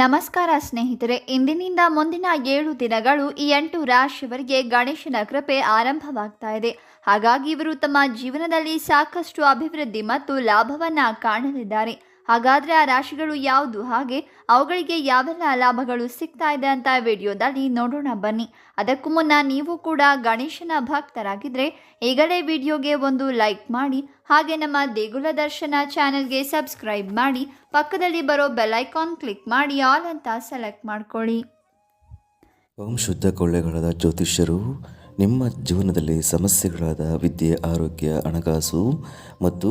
ನಮಸ್ಕಾರ ಸ್ನೇಹಿತರೆ, ಇಂದಿನಿಂದ ಮುಂದಿನ ಏಳು ದಿನಗಳು ಈ ಎಂಟು ರಾಶಿಯವರಿಗೆ ಗಣೇಶನ ಕೃಪೆ ಆರಂಭವಾಗ್ತಾ ಇದೆ. ಹಾಗಾಗಿ ಇವರು ತಮ್ಮ ಜೀವನದಲ್ಲಿ ಸಾಕಷ್ಟು ಅಭಿವೃದ್ಧಿ ಮತ್ತು ಲಾಭವನ್ನು ಕಾಣಲಿದ್ದಾರೆ. ಹಾಗಾದ್ರೆ ಆ ರಾಶಿಗಳು ಯಾವುದು? ಹಾಗೆ ಅವುಗಳಿಗೆ ಯಾವೆಲ್ಲ ಲಾಭಗಳು ಸಿಗ್ತಾ ಇದೆ ಅಂತ ವಿಡಿಯೋದಲ್ಲಿ ನೋಡೋಣ ಬನ್ನಿ. ಅದಕ್ಕೂ ಮುನ್ನ ನೀವು ಕೂಡ ಗಣೇಶನ ಭಕ್ತರಾಗಿದ್ದರೆ ಈಗಲೇ ವಿಡಿಯೋಗೆ ಒಂದು ಲೈಕ್ ಮಾಡಿ, ಹಾಗೆ ನಮ್ಮ ದೇಗುಲ ದರ್ಶನ ಚಾನೆಲ್ಗೆ ಸಬ್ಸ್ಕ್ರೈಬ್ ಮಾಡಿ, ಪಕ್ಕದಲ್ಲಿ ಬರೋ ಬೆಲ್ ಐಕಾನ್ ಕ್ಲಿಕ್ ಮಾಡಿ, ಆಲ್ ಅಂತ ಸೆಲೆಕ್ಟ್ ಮಾಡ್ಕೊಳ್ಳಿ. ಓಂ ಶುದ್ಧ ಕೊಳ್ಳೆಗಳಾದ ಜ್ಯೋತಿಷ್ಯರು, ನಿಮ್ಮ ಜೀವನದಲ್ಲಿ ಸಮಸ್ಯೆಗಳಾದ ವಿದ್ಯೆ, ಆರೋಗ್ಯ, ಹಣಕಾಸು ಮತ್ತು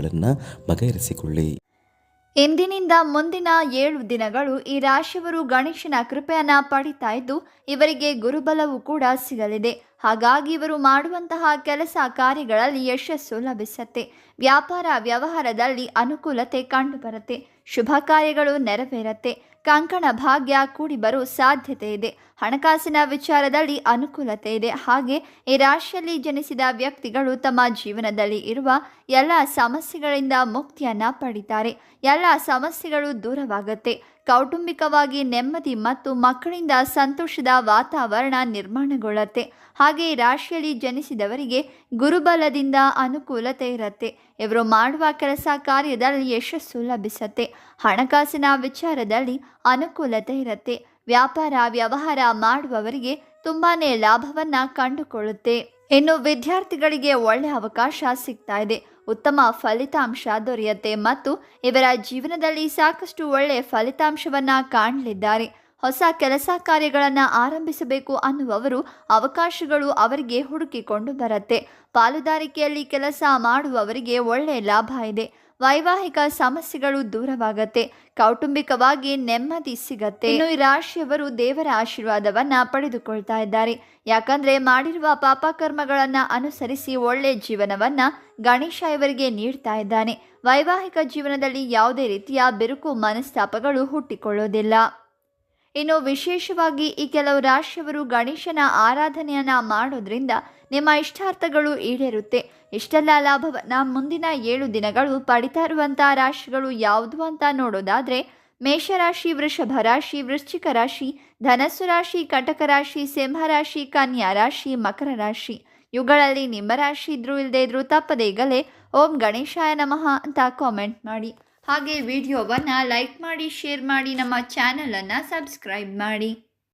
ಸಮಸ್ಯೆಗಳನ್ನು ಬಗೆಹರಿಸಿಕೊಳ್ಳಿ. ಇಂದಿನಿಂದ ಮುಂದಿನ ಏಳು ದಿನಗಳು ಈ ರಾಶಿಯವರು ಗಣೇಶನ ಕೃಪೆಯನ್ನ ಪಡಿತಾ ಇದ್ದು, ಇವರಿಗೆ ಗುರುಬಲವು ಕೂಡ ಸಿಗಲಿದೆ. ಹಾಗಾಗಿ ಇವರು ಮಾಡುವಂತಹ ಕೆಲಸ ಕಾರ್ಯಗಳಲ್ಲಿ ಯಶಸ್ಸು ಲಭಿಸುತ್ತೆ. ವ್ಯಾಪಾರ ವ್ಯವಹಾರದಲ್ಲಿ ಅನುಕೂಲತೆ ಕಂಡುಬರುತ್ತೆ. ಶುಭ ಕಾರ್ಯಗಳು ನೆರವೇರುತ್ತೆ. ಕಂಕಣ ಭಾಗ್ಯ ಕೂಡಿ ಬರೋ ಸಾಧ್ಯತೆ ಇದೆ. ಹಣಕಾಸಿನ ವಿಚಾರದಲ್ಲಿ ಅನುಕೂಲತೆ ಇದೆ. ಹಾಗೆ ಈ ರಾಶಿಯಲ್ಲಿ ಜನಿಸಿದ ವ್ಯಕ್ತಿಗಳು ತಮ್ಮ ಜೀವನದಲ್ಲಿ ಇರುವ ಎಲ್ಲ ಸಮಸ್ಯೆಗಳಿಂದ ಮುಕ್ತಿಯನ್ನ ಪಡಿತಾರೆ. ಎಲ್ಲ ಸಮಸ್ಯೆಗಳು ದೂರವಾಗುತ್ತೆ. ಕೌಟುಂಬಿಕವಾಗಿ ನೆಮ್ಮದಿ ಮತ್ತು ಮಕ್ಕಳಿಂದ ಸಂತೋಷದ ವಾತಾವರಣ ನಿರ್ಮಾಣಗೊಳ್ಳುತ್ತೆ. ಹಾಗೆ ರಾಶಿಯಲ್ಲಿ ಜನಿಸಿದವರಿಗೆ ಗುರುಬಲದಿಂದ ಅನುಕೂಲತೆ ಇರುತ್ತೆ. ಇವರು ಮಾಡುವ ಕೆಲಸ ಕಾರ್ಯದಲ್ಲಿ ಯಶಸ್ಸು ಲಭಿಸುತ್ತೆ. ಹಣಕಾಸಿನ ವಿಚಾರದಲ್ಲಿ ಅನುಕೂಲತೆ ಇರುತ್ತೆ. ವ್ಯಾಪಾರ, ವ್ಯವಹಾರ ಮಾಡುವವರಿಗೆ ತುಂಬಾನೇ ಲಾಭವನ್ನ ಕಂಡುಕೊಳ್ಳುತ್ತೆ. ಇನ್ನು ವಿದ್ಯಾರ್ಥಿಗಳಿಗೆ ಒಳ್ಳೆ ಅವಕಾಶ ಸಿಗ್ತಾ ಇದೆ. ಉತ್ತಮ ಫಲಿತಾಂಶ ದೊರೆಯುತ್ತೆ ಮತ್ತು ಇವರ ಜೀವನದಲ್ಲಿ ಸಾಕಷ್ಟು ಒಳ್ಳೆ ಫಲಿತಾಂಶವನ್ನ ಕಾಣಲಿದ್ದಾರೆ. ಹೊಸ ಕೆಲಸ ಕಾರ್ಯಗಳನ್ನು ಆರಂಭಿಸಬೇಕು ಅನ್ನುವವರು ಅವಕಾಶಗಳು ಅವರಿಗೆ ಹುಡುಕಿಕೊಂಡು ಬರುತ್ತೆ. ಪಾಲುದಾರಿಕೆಯಲ್ಲಿ ಕೆಲಸ ಮಾಡುವವರಿಗೆ ಒಳ್ಳೆ ಲಾಭ ಇದೆ. ವೈವಾಹಿಕ ಸಮಸ್ಯೆಗಳು ದೂರವಾಗತ್ತೆ, ಕೌಟುಂಬಿಕವಾಗಿ ನೆಮ್ಮದಿ ಸಿಗತ್ತೆ. ಇನ್ನು ಈ ರಾಶಿಯವರು ದೇವರ ಆಶೀರ್ವಾದವನ್ನ ಪಡೆದುಕೊಳ್ತಾ ಇದ್ದಾರೆ. ಯಾಕಂದ್ರೆ ಮಾಡಿರುವ ಪಾಪಕರ್ಮಗಳನ್ನ ಅನುಸರಿಸಿ ಒಳ್ಳೆ ಜೀವನವನ್ನ ಗಣೇಶ ಇವರಿಗೆ ನೀಡ್ತಾ ಇದ್ದಾನೆ. ವೈವಾಹಿಕ ಜೀವನದಲ್ಲಿ ಯಾವುದೇ ರೀತಿಯ ಬಿರುಕು ಮನಸ್ತಾಪಗಳು ಹುಟ್ಟಿಕೊಳ್ಳೋದಿಲ್ಲ. ಇನ್ನು ವಿಶೇಷವಾಗಿ ಈ ಕೆಲವು ರಾಶಿಯವರು ಗಣೇಶನ ಆರಾಧನೆಯನ್ನ ಮಾಡೋದ್ರಿಂದ ನಿಮ್ಮ ಇಷ್ಟಾರ್ಥಗಳು ಈಡೇರುತ್ತೆ. ಇಷ್ಟೆಲ್ಲ ಲಾಭವನ್ನು ಮುಂದಿನ ಏಳು ದಿನಗಳು ಪಡಿತಾ ಇರುವಂಥ ರಾಶಿಗಳು ಯಾವುದು ಅಂತ ನೋಡೋದಾದ್ರೆ, ಮೇಷರಾಶಿ, ವೃಷಭ ರಾಶಿ, ವೃಶ್ಚಿಕ ರಾಶಿ, ಧನಸ್ಸು ರಾಶಿ, ಕಟಕ ರಾಶಿ, ಸಿಂಹ ರಾಶಿ, ಕನ್ಯಾ ರಾಶಿ, ಮಕರ ರಾಶಿ. ಇವುಗಳಲ್ಲಿ ನಿಮ್ಮ ರಾಶಿ ಇದ್ರೂ ಇಲ್ಲದೆ ಇದ್ರೂ ತಪ್ಪದೇ ಈಗಲೇ ಓಂ ಗಣೇಶಾಯ ನಮಃ ಅಂತ ಕಾಮೆಂಟ್ ಮಾಡಿ. ಹಾಗೆ ವಿಡಿಯೋವನ್ನು ಲೈಕ್ ಮಾಡಿ ಶೇರ್ ಮಾಡಿ, ನಮ್ಮ ಚಾನಲನ್ನು ಸಬ್ಸ್ಕ್ರೈಬ್ ಮಾಡಿ.